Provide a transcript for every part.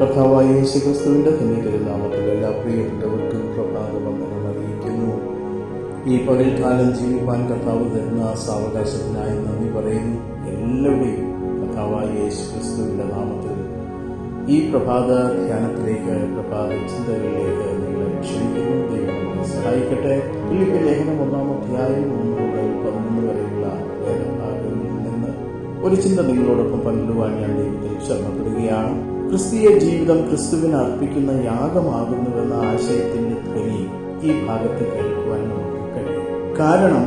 കർത്താവായ യേശു ക്രിസ്തുവിന്റെ തന്നെ അറിയിക്കുന്നു. ഈ കർത്താവ് തരുന്ന സാവകാശത്തിനായി നന്ദി പറയുന്നു. എല്ലാവരെയും കർത്താവായ യേശു ക്രിസ്തുവിന്റെ നാമത്തിൽ. ഈ പ്രഭാത ധ്യാനത്തിലേക്ക് പ്രഭാത ചിന്തകളിലേക്ക് നിങ്ങളെ ക്ഷണിക്കുന്നു. ദൈവം സഹായിക്കട്ടെ. ഫിലിപ്പ് ലേഖനം ഒന്നാം അധ്യായം ഒന്ന് മുതൽ പതിനൊന്ന് വരെയുള്ള വേദഭാഗങ്ങളിൽ നിന്ന് ഒരു ചിന്ത നിങ്ങളോടൊപ്പം പങ്കിടുവാൻ ഞാൻ ദൈവത്തിൽ ശ്രമപ്പെടുകയാണ് ക്രിസ്തീയ ജീവിതം ക്രിസ്തുവിന് അർപ്പിക്കുന്ന യാഗമാകുന്നുവെന്ന ആശയത്തിന്റെ ധ്വനി ഈ ഭാഗത്ത് കേൾക്കുവാൻ നമുക്ക് കഴിയും. കാരണം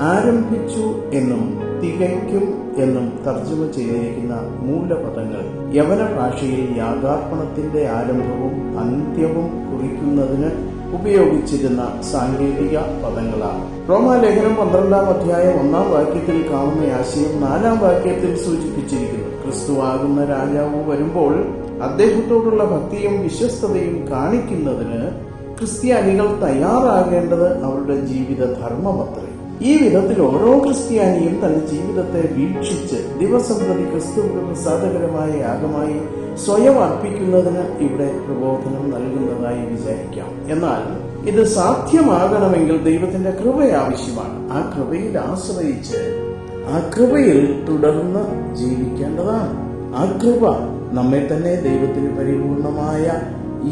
ആരംഭിച്ചു എന്നും തികയ്ക്കും എന്നും തർജമ ചെയ്തിരിക്കുന്ന മൂലപദങ്ങൾ യവന ഭാഷയിൽ യാഗാർപ്പണത്തിന്റെ ആരംഭവും അന്ത്യവും കുറിക്കുന്നതിന് ഉപയോഗിച്ചിരുന്ന സാങ്കേതിക പദങ്ങളാണ്. റോമാലേഖനം പന്ത്രണ്ടാം അധ്യായം ഒന്നാം വാക്യത്തിൽ കാണുന്ന ആശയം നാലാം വാക്യത്തിൽ സൂചിപ്പിച്ചിരിക്കുന്നു. ക്രിസ്തുവാകുന്ന രാജാവ് വരുമ്പോൾ അദ്ദേഹത്തോടുള്ള ഭക്തിയും വിശ്വസ്തതയും കാണിക്കുന്നതിന് ക്രിസ്ത്യാനികൾ തയ്യാറാകേണ്ടത് അവരുടെ ജീവിത ധർമ്മമത്രേ ഈ വിധത്തിൽ ഓരോ ക്രിസ്ത്യാനിയും തന്റെ ജീവിതത്തെ വീക്ഷിച്ച് ദിവസം പ്രതി ക്രിസ്തുവിന് പ്രസാദകരമായ യാഗമായി സ്വയം അർപ്പിക്കുന്നതിന് ഇവിടെ പ്രബോധനം നൽകുന്നതായി വിചാരിക്കാം. എന്നാൽ ഇത് സാധ്യമാകണമെങ്കിൽ ദൈവത്തിന്റെ കൃപ ആവശ്യമാണ്. ആ കൃപയിൽ ആശ്രയിച്ച് ആ കൃപയിൽ തുടർന്ന് ജീവിക്കേണ്ടതാണ്. ആ കൃപ നമ്മെ തന്നെ ദൈവത്തിന് പരിപൂർണമായ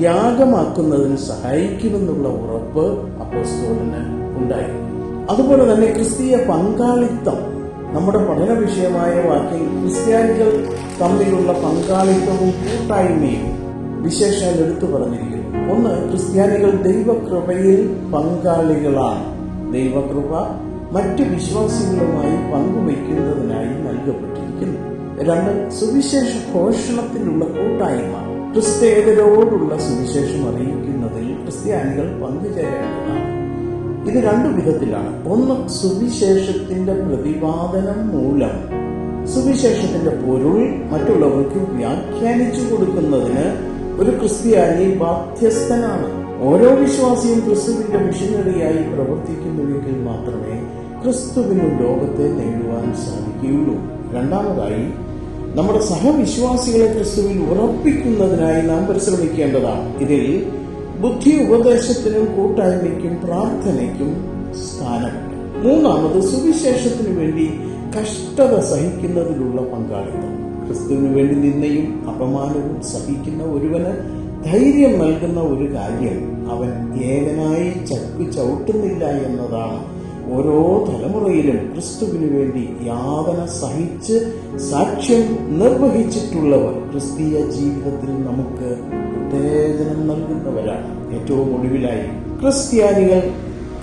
യാഗമാക്കുന്നതിന് സഹായിക്കുമെന്നുള്ള ഉറപ്പ് അപ്പോസ്തോലിന് ഉണ്ടായി അതുപോലെ തന്നെ ക്രിസ്തീയ പങ്കാളിത്തം നമ്മുടെ പഠന വിഷയമായ വാക്കിൽ ക്രിസ്ത്യാനികൾ തമ്മിലുള്ള പങ്കാളിത്തവും കൂട്ടായ്മയും വിശേഷാൽ എടുത്തു പറഞ്ഞിരിക്കുന്നു. ഒന്ന് ക്രിസ്ത്യാനികൾ ദൈവകൃപയിൽ പങ്കാളികളാണ്. ദൈവകൃപ മറ്റു വിശ്വാസികളുമായി പങ്കുവയ്ക്കുന്നതിനായി നൽകപ്പെട്ടിരിക്കുന്നു. രണ്ട് സുവിശേഷ ഘോഷണത്തിലുള്ള കൂട്ടായ്മ. ക്രിസ്തേതരോടുള്ള സുവിശേഷം അറിയിക്കുന്നതിൽ ക്രിസ്ത്യാനികൾ പങ്കുചേരേണ്ടതാണ്. ഇത് രണ്ടു വിധത്തിലാണ്. ഒന്ന് സുവിശേഷത്തിന്റെ പ്രതിപാദനം മൂലം. സുവിശേഷത്തിന്റെ പൊരുൾ മറ്റുള്ളവർക്ക് വ്യാഖ്യാനിച്ചു കൊടുക്കുന്നതിന് ഒരു ക്രിസ്ത്യാനി ബാധ്യസ്ഥനാണ്. ഓരോ വിശ്വാസിയും ക്രിസ്തുവിന്റെ മിഷനറിയായി പ്രവർത്തിക്കുന്നുവെങ്കിൽ മാത്രമേ ക്രിസ്തുവിന് ലോകത്തെ നേടുവാൻ സാധിക്കുകയുള്ളൂ. രണ്ടാമതായി നമ്മുടെ സഹവിശ്വാസികളെ ക്രിസ്തുവിൽ ഉറപ്പിക്കുന്നതിനായി നാം പരിശ്രമിക്കേണ്ടതാണ്. ഇതിൽ ബുദ്ധി ഉപദേശത്തിനും കൂട്ടായ്മയ്ക്കും പ്രാർത്ഥനയ്ക്കും സ്ഥാനമുണ്ട് മൂന്നാമത് സുവിശേഷത്തിനു വേണ്ടി കഷ്ടത സഹിക്കുന്നതിലുള്ള പങ്കാളിത്തം. ക്രിസ്തുവിന് വേണ്ടി നിന്നയും അപമാനവും സഹിക്കുന്ന ഒരുവന് ധൈര്യം നൽകുന്ന ഒരു കാര്യം അവൻ ഏകനായി ചക്കു ചവിട്ടുന്നില്ല എന്നതാണ് ഓരോ തലമുറയിലും ക്രിസ്തുവിനു വേണ്ടി യാതന സഹിച്ച് സാക്ഷ്യം നിർവഹിച്ചിട്ടുള്ളവർ ക്രിസ്തീയ ജീവിതത്തിൽ നമുക്ക് ഉത്തേജനം നൽകുന്നവരാണ്. ഏറ്റവും ഒടുവിലായി ക്രിസ്ത്യാനികൾ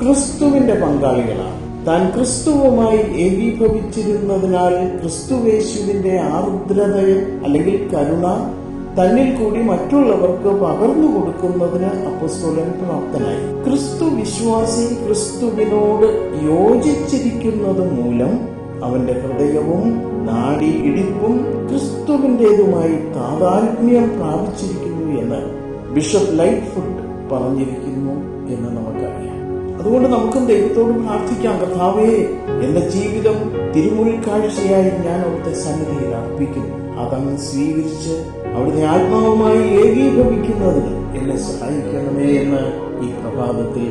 ക്രിസ്തുവിന്റെ പങ്കാളികളാണ്. താൻ ക്രിസ്തുവുമായി ഏകീഭവിച്ചിരുന്നതിനാൽ ക്രിസ്തുവേശുവിന്റെ ആർദ്രത അല്ലെങ്കിൽ കരുണ തന്നിൽ കൂടി മറ്റുള്ളവർക്ക് പകർന്നു കൊടുക്കുന്നതിന് അപ്പസ്തോലൻ പ്രാപ്തനായി. ക്രിസ്തു വിശ്വാസി ക്രിസ്തുവിനോട് യോജിച്ചിരിക്കുന്നത് മൂലം അവന്റെ ഹൃദയവും നാടി ഇടിപ്പും ക്രിസ്തുവിന്റെതുമായി താതാത്മ്യം പ്രാപിച്ചിരിക്കുന്നു എന്ന് ബിഷപ്പ് ലൈറ്റ് ഫുഡ് പറഞ്ഞിരിക്കുന്നു എന്ന് നമുക്കറിയാം. അതുകൊണ്ട് നമുക്കും ദൈവത്തോട് പ്രാർത്ഥിക്കാം കർത്താവേ എന്റെ ജീവിതം തിരുമുൽക്കാഴ്ചയായി ഞാൻ അവിടുത്തെ സന്നിധിയിൽ അർപ്പിക്കുന്നു. അതങ്ങ് സ്വീകരിച്ച് അവിടുത്തെ ആത്മാവുമായി ഏകീഭവിക്കുന്നതിന് എന്നെ സഹായിക്കണമേ എന്ന് ഈ പ്രഭാതത്തിൽ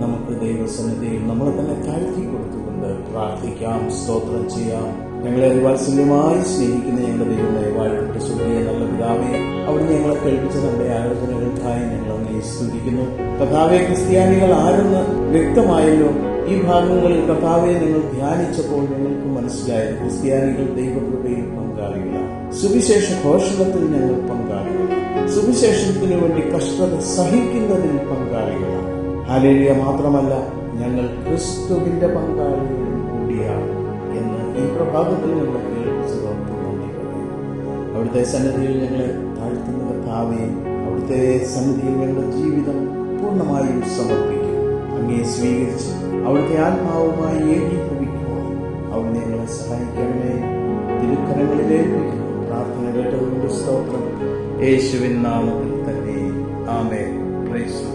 നമുക്ക് ദൈവസന്നിധിയിൽ നമ്മളെ തന്നെ താഴ്ത്തി കൊടുത്തുകൊണ്ട് പ്രാർത്ഥിക്കാം സ്തോത്രം ചെയ്യാം. ഞങ്ങളെ വാത്സല്യമായി സ്നേഹിക്കുന്ന ഞങ്ങളുടെ ദൈവങ്ങളെ വാഴ്ത്തിട്ട് സുഖിയ നല്ല പിതാവെ അവിടുന്ന് ഞങ്ങളെ കേൾപ്പിച്ച നമ്മുടെ ആലോചനകൾക്കായി ഞങ്ങൾ അങ്ങനെ സ്തുതിക്കുന്നു. കഥാവെ ക്രിസ്ത്യാനികൾ ആരെന്ന് വ്യക്തമായല്ലോ ഈ ഭാഗങ്ങളിൽ കഥാവെ നിങ്ങൾ ധ്യാനിച്ചപ്പോൾ നിങ്ങൾക്ക് മനസ്സിലായത് ക്രിസ്ത്യാനികൾ ദൈവകൃപയിൽ പങ്കാളികളാണ്. സുവിശേഷ ഘോഷണത്തിൽ ഞങ്ങൾ പങ്കാളികളാണ്. സുവിശേഷത്തിനു വേണ്ടി കഷ്ടത സഹിക്കുന്നതിൽ പങ്കാളികളാണ്. ഹാലേലിയ മാത്രമല്ല ഞങ്ങൾ ക്രിസ്തുവിന്റെ പങ്കാളികളും കൂടിയാണ് എന്ന് ഈ പ്രഭാതത്തിൽ ഞങ്ങൾ കേൾപ്പിച്ചതോർത്ത് അവിടുത്തെ സന്നിധിയിൽ ഞങ്ങളെ താഴ്ത്തുന്ന കർത്താവേയും അവിടുത്തെ സന്നിധിയിൽ ഞങ്ങളുടെ ജീവിതം പൂർണമായും സമർപ്പിക്കും അങ്ങേ സ്വീകരിച്ച്. അവിടുത്തെ ആത്മാവുമായി ഏകീഭവിക്കുവാൻ അവിടുന്ന് ഞങ്ങളെ സഹായിക്കണമേ. തിരുക്കരങ്ങളിലേക്ക് പ്രാർത്ഥന കേട്ടതുകൊണ്ട് സ്തോത്രം. യേശുവിൻ നാമത്തിൽ തന്നെ. ആമേ പ്രൈസ്